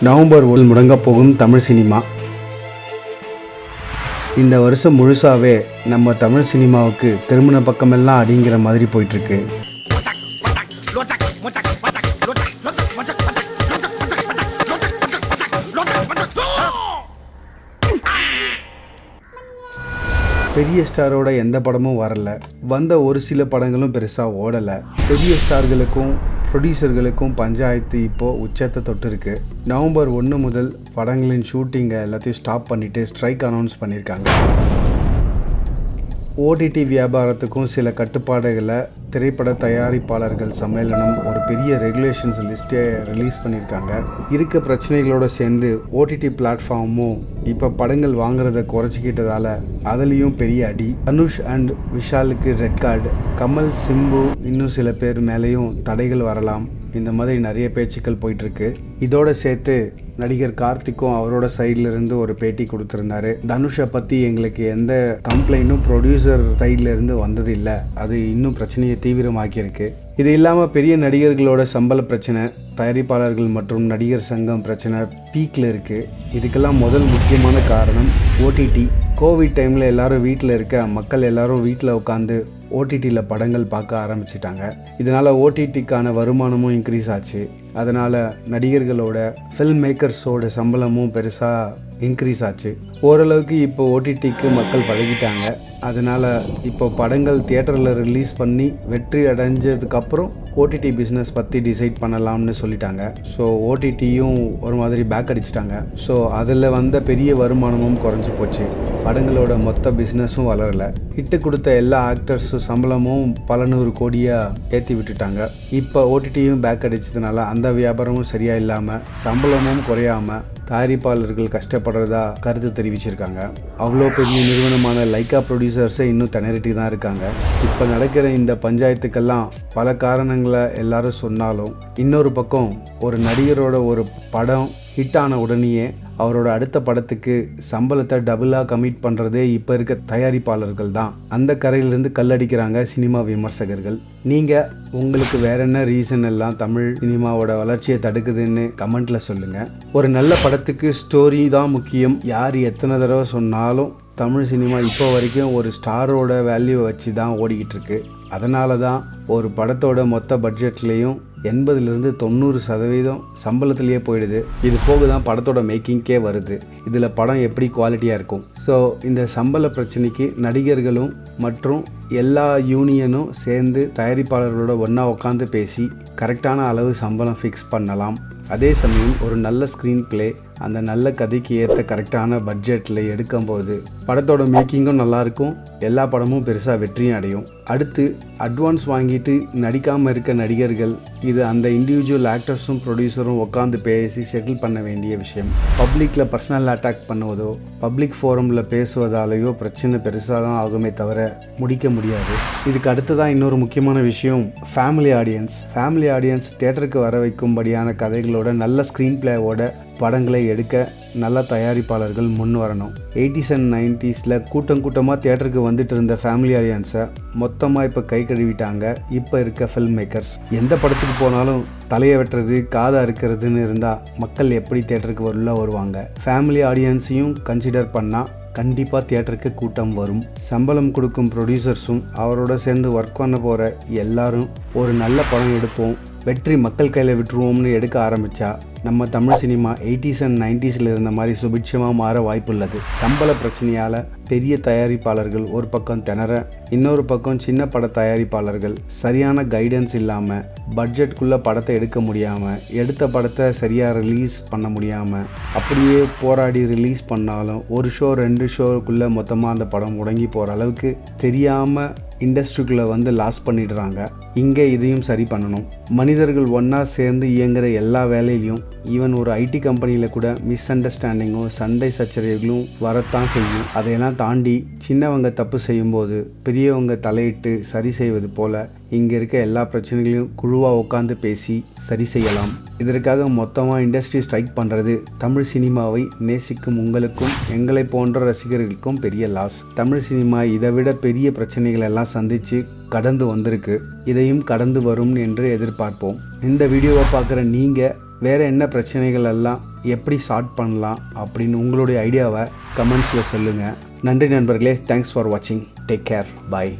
November ஒன்று முடங்கப் போகும் Tamil cinema. இந்த வருஷம் முழுசாகவே நம்ம தமிழ் சினிமாவுக்கு திருமண பக்கமெல்லாம் அடிங்கிற மாதிரி போயிட்டுருக்கு. பெரிய ஸ்டாரோட எந்த படமும் வரல. வந்த ஒரு சில படங்களும் பெருசாக ஓடலை. பெரிய ஸ்டார்களுக்கும் ப்ரொடியூசர்களுக்கும் பஞ்சாயத்து இப்போது உச்சத்தை தொட்டிருக்கு. நவம்பர் ஒன்று முதல் படங்களின் ஷூட்டிங்கை எல்லாத்தையும் ஸ்டாப் பண்ணிவிட்டு ஸ்ட்ரைக் அனௌன்ஸ் பண்ணியிருக்காங்க ஓடிடி வியாபாரத்துக்கும் சில கட்டுப்பாடுகளை திரைப்பட தயாரிப்பாளர்கள் சம்மேளனம் ஒரு பெரிய ரெகுலேஷன்ஸ் லிஸ்ட்டே ரிலீஸ் பண்ணியிருக்காங்க. இருக்க பிரச்சனைகளோட சேர்ந்து ஓடிடி பிளாட்ஃபார்மும் இப்போ படங்கள் வாங்குறத குறைச்சிக்கிட்டதால அதுலேயும் பெரிய அடி. தனுஷ் அண்ட் விஷாலுக்கு ரெட் கார்டு கமல் சிம்பு இன்னும் சில பேர் மேலேயும் தடைகள் வரலாம். இந்த மாதிரி நிறைய பேச்சுக்கள் போயிட்டுருக்கு. இதோடு இதோட சேர்த்து நடிகர் கார்த்திக்கும் அவரோட சைட்லேருந்து ஒரு பேட்டி கொடுத்துருந்தாரு. தனுஷை பற்றி எங்களுக்கு எந்த கம்ப்ளைண்ட்டும் ப்ரொடியூசர் ப்ரொடியூசர் இருந்து வந்தது இல்லை. அது இன்னும் பிரச்சனையை தீவிரமாக்கியிருக்கு. இது இல்லாமல் பெரிய நடிகர்களோட சம்பள பிரச்சனை தயாரிப்பாளர்கள் மற்றும் நடிகர் சங்கம் பிரச்சனை பீக்கில் இருக்குது இதுக்கெல்லாம் முதல் முக்கியமான காரணம் ஓடிடி கோவிட் டைமில் எல்லாரும் வீட்டில் இருக்க மக்கள் எல்லாரும் வீட்டில் உட்காந்து ஓடிடியில் படங்கள் பார்க்க ஆரம்பிச்சிட்டாங்க. இதனால் ஓடிடிக்கான வருமானமும் இன்க்ரீஸ் ஆச்சு. அதனால் நடிகர்களோட ஃபில்ம் மேக்கர்ஸோட சம்பளமும் பெருசாக இன்க்ரீஸ் ஆச்சு. ஓரளவுக்கு இப்போ ஓடிடிக்கு மக்கள் பழகிட்டாங்க. அதனால் இப்போ படங்கள் தியேட்டரில் ரிலீஸ் பண்ணி வெற்றி அடைஞ்சதுக்கப்புறம் ஓடிடி பிஸ்னஸ் பற்றி டிசைட் பண்ணலாம்னு சொல்லிட்டாங்க. ஸோ ஓடிடியும் ஒரு மாதிரி பேக் அடிச்சிட்டாங்க. ஸோ அதில் வந்த பெரிய வருமானமும் குறைஞ்சி போச்சு. படங்களோட மொத்த பிஸ்னஸும் வளரல. ஹிட்டு கொடுத்த எல்லா ஆக்டர்ஸும் சம்பளமும் பல நூறு கோடியாக ஏற்றி விட்டுட்டாங்க. இப்போ ஓடிடியும் பேக் அடிச்சதுனால அந்த வியாபாரமும் சரியாக இல்லாமல் சம்பளமும் குறையாமல் தயாரிப்பாளர்கள் கஷ்டப்படுறதா கருத்து தெரிவிச்சிருக்காங்க. அவ்வளோ பெரிய நிறுவனமான லைக்கா ப்ரொடியூசர்ஸே இன்னும் திணறிட்டு தான் இருக்காங்க. இப்போ நடக்கிற இந்த பஞ்சாயத்துக்கெல்லாம் பல காரணங்களை எல்லாரும் சொன்னாலும் இன்னொரு பக்கம் ஒரு நடிகரோட ஒரு படம் ஹிட் ஆன உடனேயே அவரோட அடுத்த படத்துக்கு சம்பளத்தை டபுளாக கமிட் பண்ணுறதே இப்போ இருக்க தயாரிப்பாளர்கள் தான். அந்த கரையிலிருந்து கல்லடிக்கிறாங்க சினிமா விமர்சகர்கள். நீங்கள் உங்களுக்கு வேற என்ன ரீசன் எல்லாம் தமிழ் சினிமாவோட வளர்ச்சியை தடுக்குதுன்னு கமெண்ட்ல சொல்லுங்கள் ஒரு நல்ல படத்துக்கு ஸ்டோரி தான் முக்கியம். யார் எத்தனை தடவை சொன்னாலும் தமிழ் சினிமா இப்போ வரைக்கும் ஒரு ஸ்டாரோட வேல்யூவை வச்சு தான் ஓடிக்கிட்டு இருக்கு. அதனால தான் ஒரு படத்தோட மொத்த பட்ஜெட்லேயும் எண்பதுலேருந்து தொண்ணூறு சதவீதம் சம்பளத்திலேயே போயிடுது. இது போக தான் படத்தோட மேக்கிங்கே வருது. இதில் படம் எப்படி குவாலிட்டியாக இருக்கும்? ஸோ இந்த சம்பள பிரச்சனைக்கு நடிகர்களும் மற்றும் எல்லா யூனியனும் சேர்ந்து தயாரிப்பாளர்களோட ஒன்றா உட்காந்து பேசி கரெக்டான அளவு சம்பளம் ஃபிக்ஸ் பண்ணலாம். அதே சமயம் ஒரு நல்ல ஸ்க்ரீன் ப்ளே அந்த நல்ல கதைக்கு ஏற்ற கரெக்டான பட்ஜெட்டில் எடுக்கும்போது படத்தோட மேக்கிங்கும் நல்லாயிருக்கும் எல்லா படமும் பெருசாக வெற்றியும் அடையும். அடுத்து அட்வான்ஸ் வாங்கிட்டு நடிக்காமல் இருக்க நடிகர்கள் இது இது அந்த இண்டிவிஜுவல் ஆக்டர்ஸும் ப்ரொடியூசரும் உட்காந்து பேசி செட்டில் பண்ண வேண்டிய விஷயம். பப்ளிக்கில் பர்சனல் அட்டாக் பண்ணுவதோ பப்ளிக் ஃபோரமில் பேசுவதாலேயோ பிரச்சனை பெருசாக தான் ஆகுமே தவிர முடிக்க முடியாது. இதுக்கு அடுத்ததான் இன்னொரு முக்கியமான விஷயம் ஃபேமிலி ஆடியன்ஸ் ஃபேமிலி ஆடியன்ஸ் தேட்டருக்கு வர வைக்கும்படியான கதைகளோட நல்ல ஸ்க்ரீன் பிளேவோட படங்களை எடுக்க நல்ல தயாரிப்பாளர்கள் முன் வரணும். எயிட்டிஸ் அண்ட் நைன்டிஸில் கூட்டம் கூட்டமாக தியேட்டருக்கு வந்துட்டு இருந்த ஃபேமிலி ஆடியன்ஸை மொத்தமாக இப்போ கை கழுவிட்டாங்க. இப்போ இருக்க ஃபில்ம் மேக்கர்ஸ் எந்த படத்துக்கு போனாலும் தலையை வெட்டுறது காதை அறுக்கிறதுன்னு இருந்தால் மக்கள் எப்படி தியேட்டருக்கு உள்ள வருவாங்க? ஃபேமிலி ஆடியன்ஸையும் கன்சிடர் பண்ணால் கண்டிப்பாக தியேட்டருக்கு கூட்டம் வரும். சம்பளம் கொடுக்கும் ப்ரொடியூசர்ஸும் அவரோட சேர்ந்து ஒர்க் பண்ண போகிற எல்லாரும் ஒரு நல்ல படம் எடுப்போம். வெற்றி மக்கள் கையில் விட்டுருவோம்னு எடுக்க ஆரம்பித்தா நம்ம தமிழ் சினிமா எயிட்டிஸ் அண்ட் நைன்டிஸில் இருந்த மாதிரி சுபிட்சமாக மாற வாய்ப்புள்ளது. சம்பள பிரச்சனையால் பெரிய தயாரிப்பாளர்கள் ஒரு பக்கம் திணற இன்னொரு பக்கம் சின்ன பட தயாரிப்பாளர்கள் சரியான கைடன்ஸ் இல்லாமல் பட்ஜெட்குள்ளே படத்தை எடுக்க முடியாமல் எடுத்த படத்தை சரியாக ரிலீஸ் பண்ண முடியாமல் அப்படியே போராடி ரிலீஸ் பண்ணாலும் ஒரு ஷோ ரெண்டு ஷோக்குள்ளே மொத்தமாக அந்த படம் முடங்கி போகிற அளவுக்கு தெரியாமல் இண்டஸ்ட்ரிக்குள்ளே வந்து லாஸ் பண்ணிடுறாங்க. இங்கே இதையும் சரி பண்ணணும். மனிதர்கள் ஒன்றா சேர்ந்து இயங்குகிற எல்லா வேலையிலையும் ஈவன் ஒரு ஐடி கம்பெனியில் கூட மிஸ் அண்டர்ஸ்டாண்டிங்கும் சண்டை சச்சரவுகளும் வரத்தான் செய்யும். அதையெல்லாம் தாண்டி சின்னவங்க தப்பு செய்யும்போது பெரியவங்க தலையிட்டு சரி செய்வது போல இங்கே இருக்க எல்லா பிரச்சனைகளையும் குழுவாக உட்காந்து பேசி சரி செய்யலாம். இதற்காக மொத்தமாக இண்டஸ்ட்ரி ஸ்ட்ரைக் பண்ணுறது தமிழ் சினிமாவை நேசிக்கும் உங்களுக்கும் எங்களை போன்ற ரசிகர்களுக்கும் பெரிய லாஸ் தமிழ் சினிமா இதை விட பெரிய பிரச்சனைகள் எல்லாம் சந்தித்து கடந்து வந்திருக்கு. இதையும் கடந்து வரும் என்று எதிர்பார்ப்போம். இந்த வீடியோவை பார்க்குற நீங்கள் வேறு என்ன பிரச்சனைகள் எல்லாம் எப்படி ஸ்டார்ட் பண்ணலாம் அப்படின்னு உங்களுடைய ஐடியாவை கமெண்ட்ஸில் சொல்லுங்கள் நன்றி நண்பர்களே தேங்க்ஸ் ஃபார் வாட்சிங் டேக் கேர் பாய்